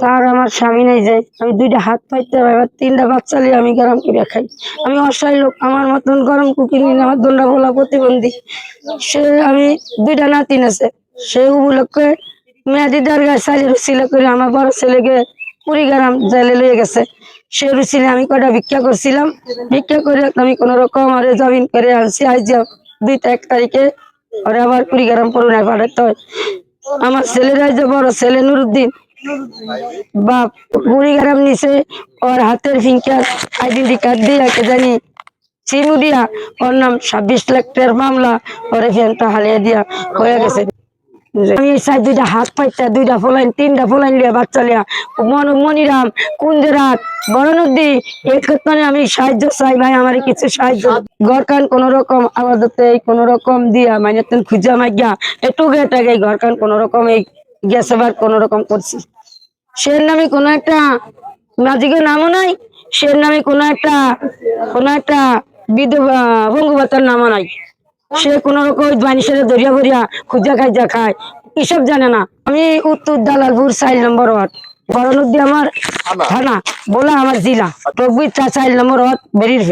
Sir, আমার স্বামী নাই যায় আমি দুইটা হাত পাইতে এবার তিনটা বাচ্চা নিয়ে আমি গরম করে খাই। আমি অসহায় লোক, আমার মতন গরম কুকি নিয়ে আমার দণ্ডা বলা প্রতিবন্ধী। সে, আমি দুইটা নাতিন আছে সে উপলক্ষে মেয়াদি দরগায় সাইলে রুচিলে করে আমার বড় ছেলেকে কুড়িগ্রাম জেলে লয়ে গেছে। সে রুচিলে আমি কটা ভিক্ষা করছিলাম। ভিক্ষা করে আমি কোনো রকম আরে জমিন করে আনছি। আজ দুই এক তারিখে ওরা আবার কুড়িগ্রাম পাঠাতে হয়। আমার ছেলেরা যে বড় ছেলে নুরুদ্দিন বাপ কুড়িগ্রাম নিচে ওর হাতের ফিঙ্কার আইডেন্টি কার্ড দিয়ে কে জানি চিনু দিয়া। ওর নাম ছাব্বিশ লাখ টাকার মামলা, ওরে ফ্যানটা হালিয়ে দিয়া হয়ে গেছে। আমি দুইটা হাত পাইতা, দুইটা তিনটা বাচ্চা লিয়া। মন, মনিরাম, কুঞ্জরাত আমি সাহায্য চাই ভাই, আমার কিছু সাহায্য। ঘরকান কোন রকম এই কোন রকম দিয়া মানে খুঁজা মাইয়া একটু গেটাকে ঘরকান কোন রকম এই গ্যাস আবার কোন রকম করছি। সে নামে কোন একটা নাজিকের নামও নাই সে নামে কোন একটা কোন একটা বিধবা নামও নাই। সে কোন রকম মানুষের দরিয়া ভরিয়া খুঁজা খাইজা খায়। এসব জানে না। আমি উত্তর দালালপুর চাইল নম্বর ওয়ার্ড। নদী আমার থানা। বলা আমার জেলা। প্রকৃত চাইল নম্বর ওয়ার্ড বেরির